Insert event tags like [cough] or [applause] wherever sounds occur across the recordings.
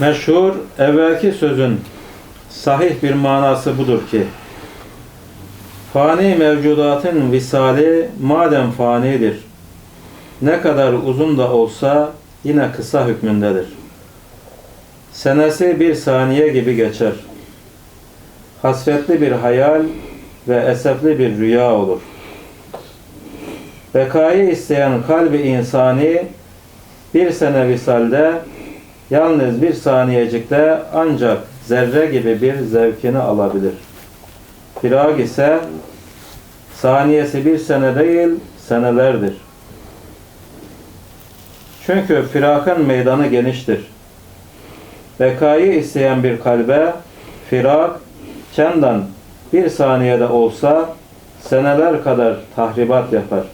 Meşhur evvelki sözün sahih bir manası budur ki fani mevcudatın visali madem fanidir ne kadar uzun da olsa yine kısa hükmündedir. Senesi bir saniye gibi geçer. Hasretli bir hayal ve esefli bir rüya olur. Bekayı isteyen kalbi insani bir sene visalde yalnız bir saniyecikte ancak zerre gibi bir zevkini alabilir. Firak ise saniyesi bir sene değil senelerdir. Çünkü firakın meydanı geniştir. Bekayı isteyen bir kalbe firak çendan bir saniyede olsa seneler kadar tahribat yapar.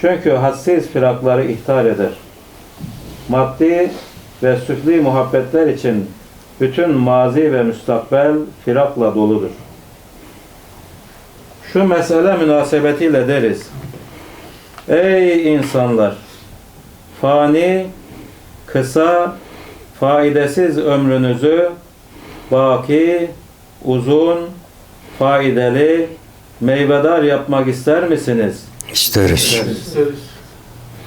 Çünkü hadsiz firakları ihtar eder. Maddi ve süfli muhabbetler için bütün mazi ve müstakbel firakla doludur. Şu mesele münasebetiyle deriz. Ey insanlar! Fani, kısa, faidesiz ömrünüzü baki, uzun, faydalı, meyvedar yapmak ister misiniz? İsteriz. İsteriz.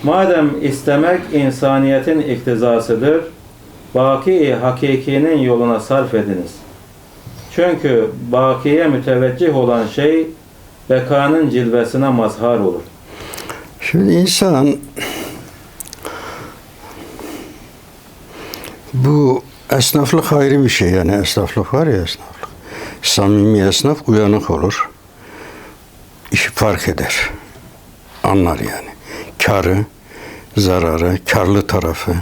Madem istemek insaniyetin iktizasıdır, baki hakikinin yoluna sarf ediniz. Çünkü bakiye müteveccih olan şey bekanın cilvesine mazhar olur. Şimdi insan bu esnaflık ayrı bir şey yani esnaflık var ya esnaflık. Samimi esnaf uyanık olur. İşi fark eder. Anlar yani. Karı, zararı, karlı tarafı.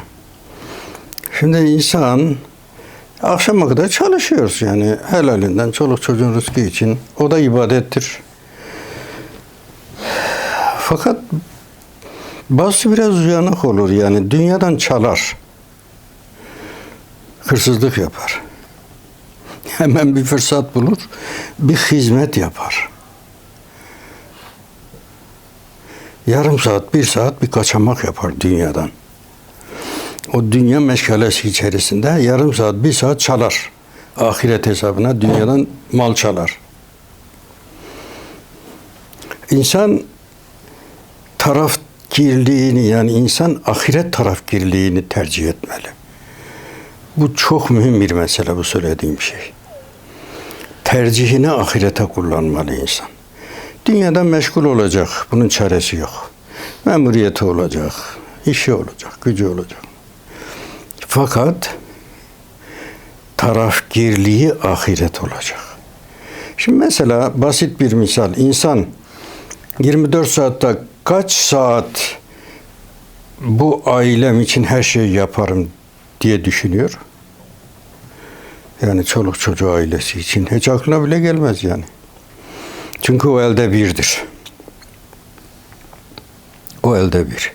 Şimdi insan akşama kadar çalışıyoruz yani helalinden çoluk çocuğun rızkı için. O da ibadettir. Fakat bazı biraz uyanık olur yani dünyadan çalar. Hırsızlık yapar. [laughs] Hemen bir fırsat bulur, bir hizmet yapar. Yarım saat, bir saat bir kaçamak yapar dünyadan. O dünya meşgalesi içerisinde yarım saat, bir saat çalar. Ahiret hesabına dünyadan mal çalar. İnsan tarafgirliğini yani insan ahiret tarafgirliğini tercih etmeli. Bu çok mühim bir mesele bu söylediğim şey. Tercihini ahirete kullanmalı insan. Dünyadan meşgul olacak. Bunun çaresi yok. Memuriyeti olacak. işi olacak. Gücü olacak. Fakat tarafgirliği ahiret olacak. Şimdi mesela basit bir misal. İnsan 24 saatte kaç saat bu ailem için her şeyi yaparım diye düşünüyor. Yani çoluk çocuğu ailesi için hiç aklına bile gelmez yani. Çünkü o elde birdir. O elde bir.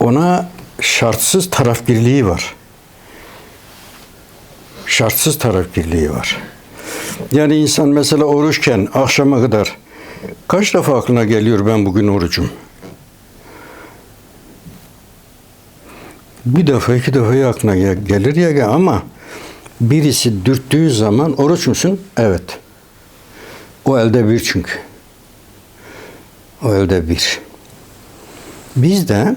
Ona şartsız tarafgirliği var. Şartsız tarafgirliği var. Yani insan mesela oruçken akşama kadar kaç defa aklına geliyor ben bugün orucum? Bir defa iki defa aklına gel- gelir ya ama birisi dürttüğü zaman oruç musun? Evet. O elde bir çünkü. O elde bir. Biz de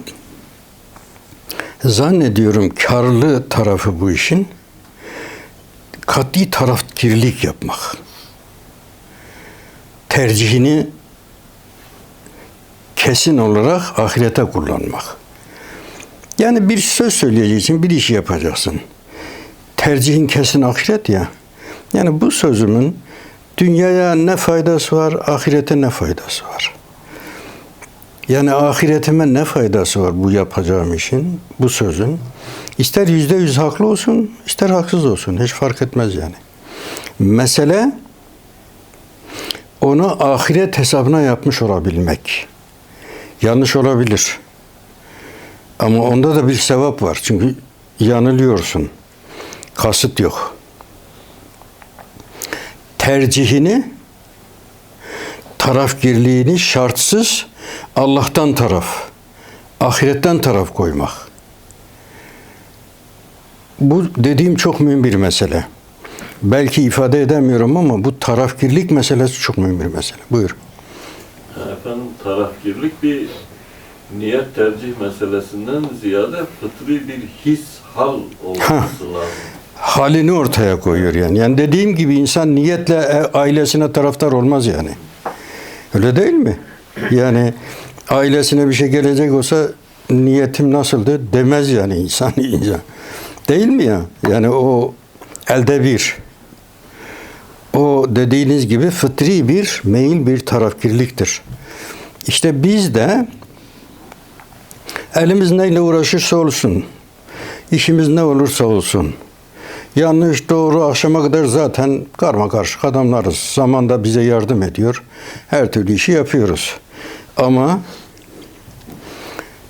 zannediyorum karlı tarafı bu işin kat'i tarafkirlik yapmak. Tercihini kesin olarak ahirete kullanmak. Yani bir söz söyleyeceksin, bir iş yapacaksın. Tercihin kesin ahiret ya. Yani bu sözümün dünyaya ne faydası var, ahirete ne faydası var? Yani ahiretime ne faydası var bu yapacağım işin, bu sözün? İster yüzde yüz haklı olsun, ister haksız olsun. Hiç fark etmez yani. Mesele onu ahiret hesabına yapmış olabilmek. Yanlış olabilir. Ama onda da bir sevap var. Çünkü yanılıyorsun. Kasıt yok. Tercihini, tarafgirliğini şartsız Allah'tan taraf, ahiretten taraf koymak. bu dediğim çok mühim bir mesele. Belki ifade edemiyorum ama bu tarafkirlik meselesi çok mühim bir mesele. Buyur. Efendim tarafgirlik bir niyet tercih meselesinden ziyade fıtri bir his, hal olması lazım. Halini ortaya koyuyor yani. Yani dediğim gibi insan niyetle e, ailesine taraftar olmaz yani. Öyle değil mi? Yani ailesine bir şey gelecek olsa niyetim nasıldı demez yani insan [laughs] insan. Değil mi ya? Yani o elde bir. O dediğiniz gibi fıtri bir meyil bir tarafkirliktir. İşte biz de elimiz neyle uğraşırsa olsun, işimiz ne olursa olsun, yanlış doğru akşama kadar zaten karma karışık adamlarız. Zaman da bize yardım ediyor. Her türlü işi yapıyoruz. Ama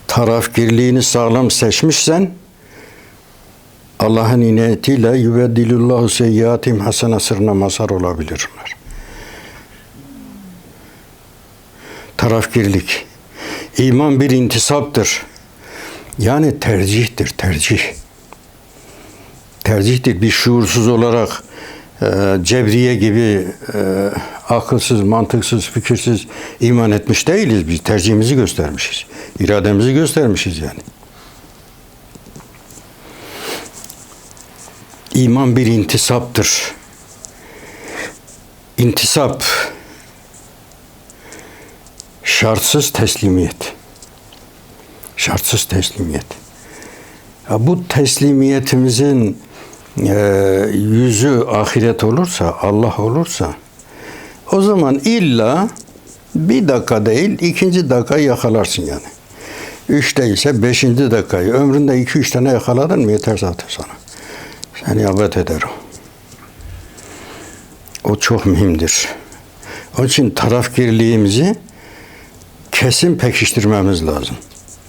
tarafgirliğini sağlam seçmişsen Allah'ın inayetiyle yüveddilullahu seyyiatim hasene sırrına mazhar olabilirler. Tarafgirlik. İman bir intisaptır. Yani tercihtir, tercih. Tercihtir. Bir şuursuz olarak e, cebriye gibi e, akılsız, mantıksız, fikirsiz iman etmiş değiliz. Biz tercihimizi göstermişiz. İrademizi göstermişiz yani. İman bir intisaptır. İntisap şartsız teslimiyet. Şartsız teslimiyet. Ya bu teslimiyetimizin yüzü ahiret olursa, Allah olursa o zaman illa bir dakika değil, ikinci dakikayı yakalarsın yani. Üç değilse beşinci dakikayı. Ömründe iki üç tane yakaladın mı yeter zaten sana. Seni abet eder o. O çok mühimdir. Onun için tarafgirliğimizi kesin pekiştirmemiz lazım.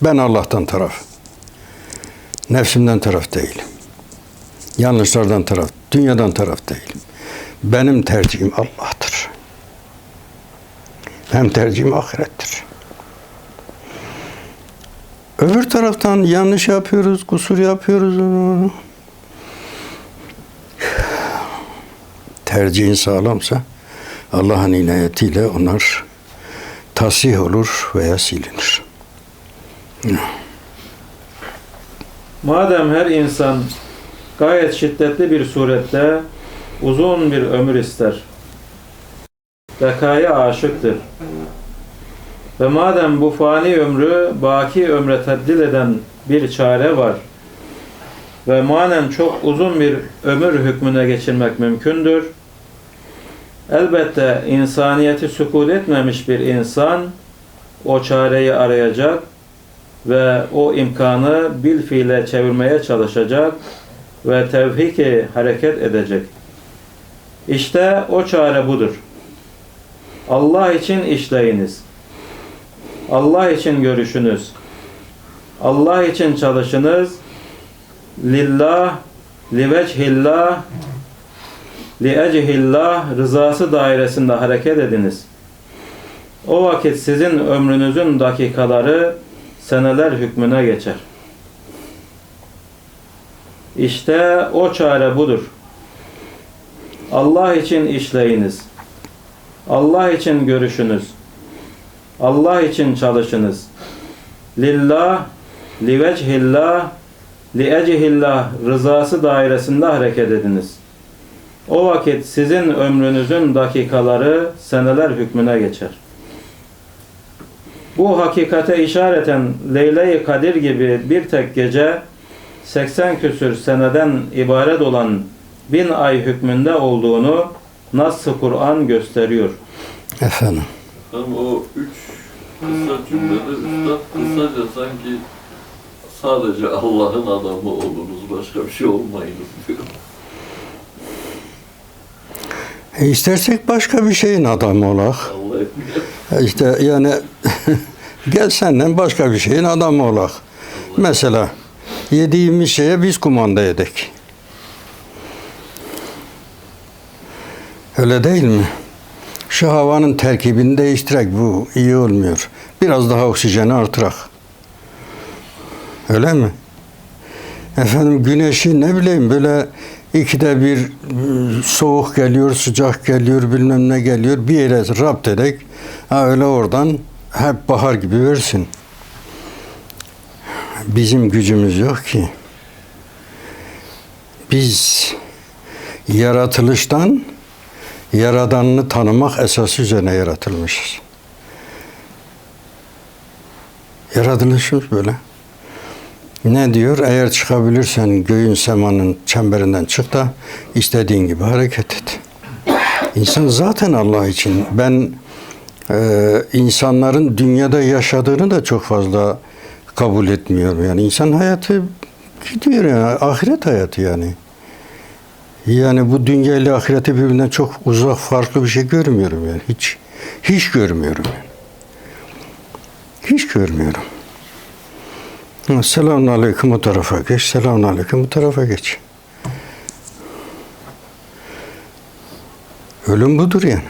Ben Allah'tan taraf. Nefsimden taraf değilim. Yanlışlardan taraf, dünyadan taraf değilim. Benim tercihim Allah'tır. Hem tercihim ahirettir. Öbür taraftan yanlış yapıyoruz, kusur yapıyoruz. Tercihin sağlamsa Allah'ın inayetiyle onlar tasih olur veya silinir. Madem her insan gayet şiddetli bir surette uzun bir ömür ister, bekaya aşıktır ve madem bu fani ömrü baki ömre tebdil eden bir çare var ve manen çok uzun bir ömür hükmüne geçirmek mümkündür. Elbette insaniyeti sükut etmemiş bir insan o çareyi arayacak ve o imkanı bil fiile çevirmeye çalışacak ve tevhiki hareket edecek. İşte o çare budur. Allah için işleyiniz. Allah için görüşünüz. Allah için çalışınız. Lillah, liveçhillah, liecihillah rızası dairesinde hareket ediniz. O vakit sizin ömrünüzün dakikaları seneler hükmüne geçer. İşte o çare budur. Allah için işleyiniz. Allah için görüşünüz. Allah için çalışınız. Lillah, liveçhillah, liecihillah rızası dairesinde hareket ediniz. O vakit sizin ömrünüzün dakikaları seneler hükmüne geçer. Bu hakikate işareten Leyle-i Kadir gibi bir tek gece 80 küsür seneden ibaret olan bin ay hükmünde olduğunu Nas-ı Kur'an gösteriyor. Efendim. Efendim o üç kısa cümlede Üstad kısaca sanki sadece Allah'ın adamı oluruz, başka bir şey olmayınız diyor. E istersek başka bir şeyin adamı olak. E İşte yani [laughs] gel senden başka bir şeyin adamı olak. Mesela yediğimiz şeye biz kumanda edek. Öyle değil mi? Şu havanın terkibini değiştirek bu iyi olmuyor. Biraz daha oksijeni artırak. Öyle mi? Efendim güneşi ne bileyim böyle ikide bir e, soğuk geliyor, sıcak geliyor, bilmem ne geliyor. Bir yere rapt ederek ha öyle oradan hep bahar gibi versin. Bizim gücümüz yok ki. Biz yaratılıştan Yaradanını tanımak esası üzerine yaratılmışız. Yaratılışımız böyle. Ne diyor? Eğer çıkabilirsen göğün semanın çemberinden çık da istediğin gibi hareket et. İnsan zaten Allah için. Ben e, insanların dünyada yaşadığını da çok fazla kabul etmiyorum. Yani insan hayatı gidiyor yani ahiret hayatı yani. Yani bu dünya ile ahireti birbirinden çok uzak, farklı bir şey görmüyorum yani. Hiç hiç görmüyorum yani. Hiç görmüyorum. Selamun aleyküm bu tarafa geç. Selamun aleyküm bu tarafa geç. Ölüm budur yani.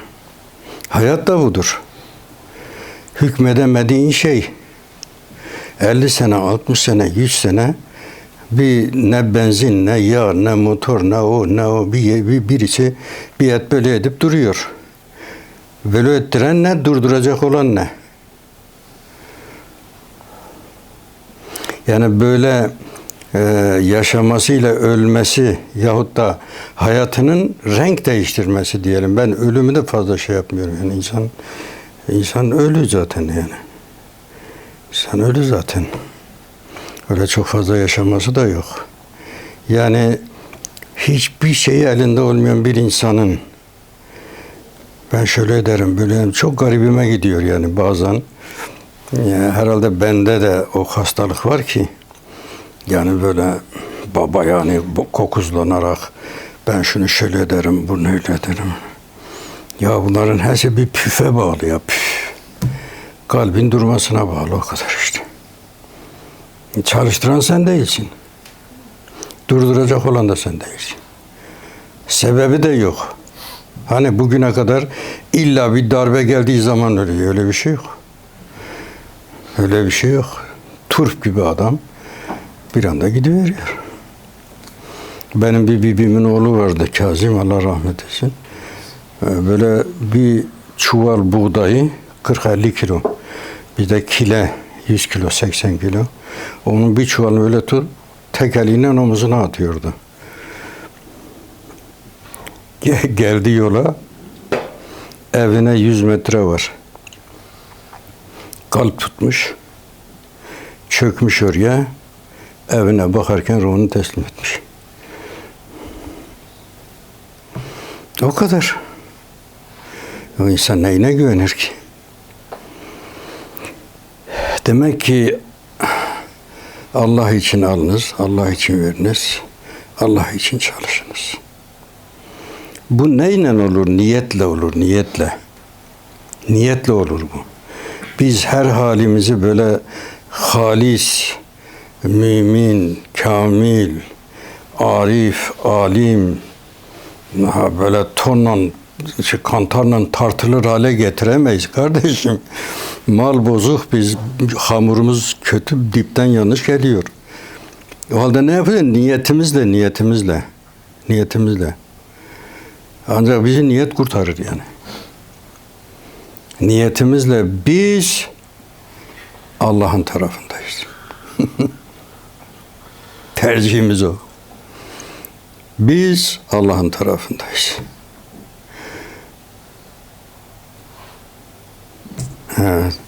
Hayat da budur. Hükmedemediğin şey 50 sene, 60 sene, 100 sene bir ne benzin, ne yağ, ne motor, ne o, ne o bir, bir birisi bir et böyle edip duruyor. Böyle ettiren ne, durduracak olan ne? Yani böyle e, yaşamasıyla ölmesi yahut da hayatının renk değiştirmesi diyelim. Ben ölümü de fazla şey yapmıyorum. Yani insan insan ölü zaten yani. İnsan ölü zaten. Öyle çok fazla yaşaması da yok. Yani hiçbir şeyi elinde olmayan bir insanın ben şöyle derim böyle çok garibime gidiyor yani bazen. Yani herhalde bende de o hastalık var ki yani böyle baba yani kokuzlanarak ben şunu şöyle derim, bunu öyle derim. Ya bunların hepsi bir püfe bağlı ya püf. Kalbin durmasına bağlı o kadar işte. Çalıştıran sen değilsin. Durduracak olan da sen değilsin. Sebebi de yok. Hani bugüne kadar illa bir darbe geldiği zaman ölüyor. Öyle bir şey yok. Öyle bir şey yok. Turp gibi adam bir anda gidiveriyor. Benim bir bibimin oğlu vardı Kazım Allah rahmet etsin. Ee, Böyle bir çuval buğdayı 40-50 kilo. Bir de kile 100 kilo 80 kilo. Onun bir çuvalını öyle tut tek eliyle omuzuna atıyordu. Ge- [laughs] Geldi yola evine 100 metre var. Kalp tutmuş. Çökmüş oraya. Evine bakarken ruhunu teslim etmiş. O kadar. O insan neyine güvenir ki? Demek ki Allah için alınız, Allah için veriniz, Allah için çalışınız. Bu neyle olur? Niyetle olur, niyetle. Niyetle olur bu. Biz her halimizi böyle halis, mümin, kamil, arif, alim, böyle tonla, şey, kantarla tartılır hale getiremeyiz kardeşim. Mal bozuk, biz hamurumuz kötü, dipten yanlış geliyor. O halde ne yapacağız? Niyetimizle, niyetimizle, niyetimizle. Ancak bizi niyet kurtarır yani. Niyetimizle biz Allah'ın tarafındayız. [laughs] Tercihimiz o. Biz Allah'ın tarafındayız. Evet.